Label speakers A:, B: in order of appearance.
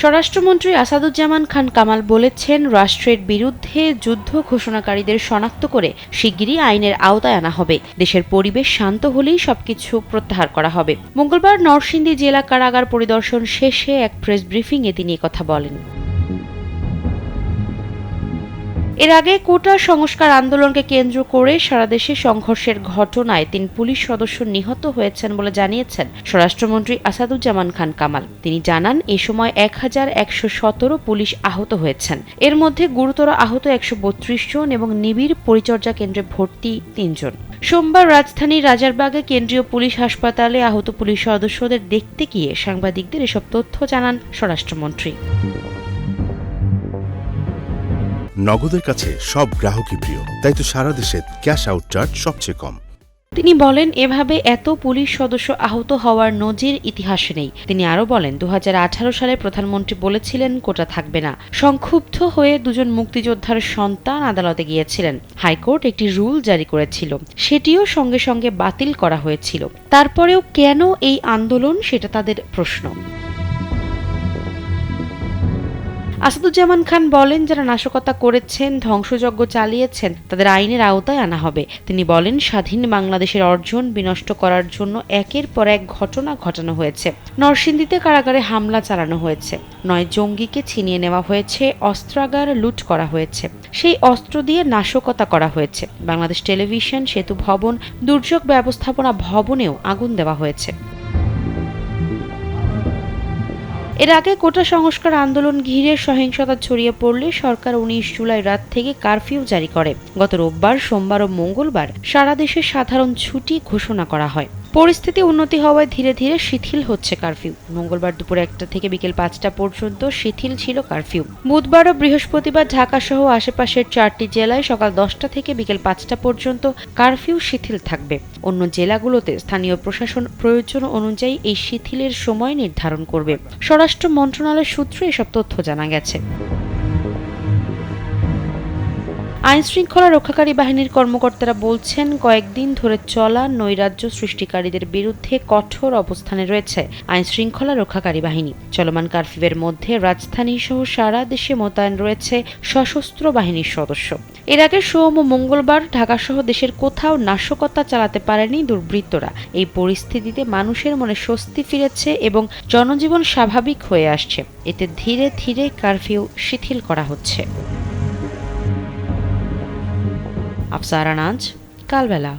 A: স্বরাষ্ট্রমন্ত্রী আসাদুজ্জামান খান কামাল বলেছেন, রাষ্ট্রের বিরুদ্ধে যুদ্ধ ঘোষণাকারীদের শনাক্ত করে শিগগিরই আইনের আওতায় আনা হবে। দেশের পরিবেশ শান্ত হলেই সবকিছু প্রত্যাহার করা হবে। মঙ্গলবার নরসিংদী জেলা কারাগার পরিদর্শন শেষে এক প্রেস ব্রিফিংয়ে তিনি কথা বলেন। এর আগে কোটা সংস্কার আন্দোলনকে কেন্দ্র করে সারা দেশে সংঘর্ষের ঘটনায় তিন পুলিশ সদস্য নিহত হয়েছেন বলে জানিয়েছেন স্বরাষ্ট্রমন্ত্রী আসাদুজ্জামান খান কামাল। তিনি জানান, এ সময় এক হাজার একশো সতেরো পুলিশ আহত হয়েছেন। এর মধ্যে গুরুতর আহত একশো বত্রিশ জন এবং নিবিড় পরিচর্যা কেন্দ্রে ভর্তি তিনজন সোমবার রাজধানীর রাজারবাগে কেন্দ্রীয় পুলিশ হাসপাতালে আহত পুলিশ সদস্যদের দেখতে গিয়ে সাংবাদিকদের এসব তথ্য জানান স্বরাষ্ট্রমন্ত্রী।
B: নগদের কাছে সব গ্রাহকই প্রিয়। তাই তো সারা দেশে ক্যাশ আউট চার্জ সবচেয়ে কম।
A: তিনি বলেন, এভাবে এত পুলিশ সদস্য আহত হওয়ার নজির ইতিহাসে নেই। তিনি আরও বলেন দু হাজার আঠারো সালে প্রধানমন্ত্রী বলেছিলেন, কোটা থাকবে না। সংক্ষুব্ধ হয়ে দুজন মুক্তিযোদ্ধার সন্তান আদালতে গিয়েছিলেন। হাইকোর্ট একটি রুল জারি করেছিল। সেটিও সঙ্গে সঙ্গে বাতিল করা হয়েছিল। তারপরেও কেন এই আন্দোলন, সেটা তাদের প্রশ্ন। আসাদুজ্জামান খান বলেন যারা নাশকতা করেছেন, ধ্বংসযজ্ঞ চালিয়েছেন, তাদের আইনের আওতায় আনা হবে। তিনি বলেন, স্বাধীন বাংলাদেশের অর্জন বিনষ্ট করার জন্য একের পর এক ঘটনা ঘটানো হয়েছে। নরসিংদীতে কারাগারে হামলা চালানো হয়েছে। নয় জঙ্গিকে ছিনিয়ে নেওয়া হয়েছে, অস্ত্রাগার লুট করা হয়েছে। সেই অস্ত্র দিয়ে নাশকতা করা হয়েছে। বাংলাদেশ টেলিভিশন, সেতু ভবন, দুর্যোগ ব্যবস্থাপনা ভবনেও আগুন দেওয়া হয়েছে। এর আগে কোটা সংস্কার আন্দোলন ঘিরে সহিংসতা ছড়িয়ে পড়লে সরকার উনিশ জুলাই রাত থেকে কারফিউ জারি করে। গত রোববার, সোমবার ও মঙ্গলবার সারা দেশে সাধারণ ছুটি ঘোষণা করা হয়। পরিস্থিতি উন্নতি হওয়ায় ধীরে ধীরে শিথিল হচ্ছে কারফিউ। মঙ্গলবার দুপুর একটা থেকে বিকেল পাঁচটা পর্যন্ত শিথিল ছিল কারফিউ। বুধবার ও বৃহস্পতিবার ঢাকা সহ আশেপাশের চারটি জেলায় সকাল দশটা থেকে বিকেল পাঁচটা পর্যন্ত কারফিউ শিথিল থাকবে। অন্য জেলাগুলোতে স্থানীয় প্রশাসন প্রয়োজন অনুযায়ী এই শিথিলের সময় নির্ধারণ করবে। স্বরাষ্ট্র মন্ত্রণালয়ের সূত্রে এসব তথ্য জানা গেছে। আইন শৃঙ্খলা রক্ষাকারী বাহিনীর কর্মকর্তারা বলছেন, কয়েকদিন ধরে চলা নৈরাজ্য সৃষ্টিকারীদের বিরুদ্ধে কঠোর অবস্থানে রয়েছে আইন শৃঙ্খলা রক্ষাকারী বাহিনী। চলমান কারফিউয়ের মধ্যে রাজধানী সহ সারা দেশে মোতায়েন রয়েছে সশস্ত্র বাহিনীর সদস্য। এর আগে সোম ও মঙ্গলবার ঢাকাসহ দেশের কোথাও নাশকতা চালাতে পারেনি দুর্বৃত্তরা। এই পরিস্থিতিতে মানুষের মনে স্বস্তি ফিরেছে এবং জনজীবন স্বাভাবিক হয়ে আসছে। এতে ধীরে ধীরে কারফিউ শিথিল করা হচ্ছে। apsara Nanj, Kalvela.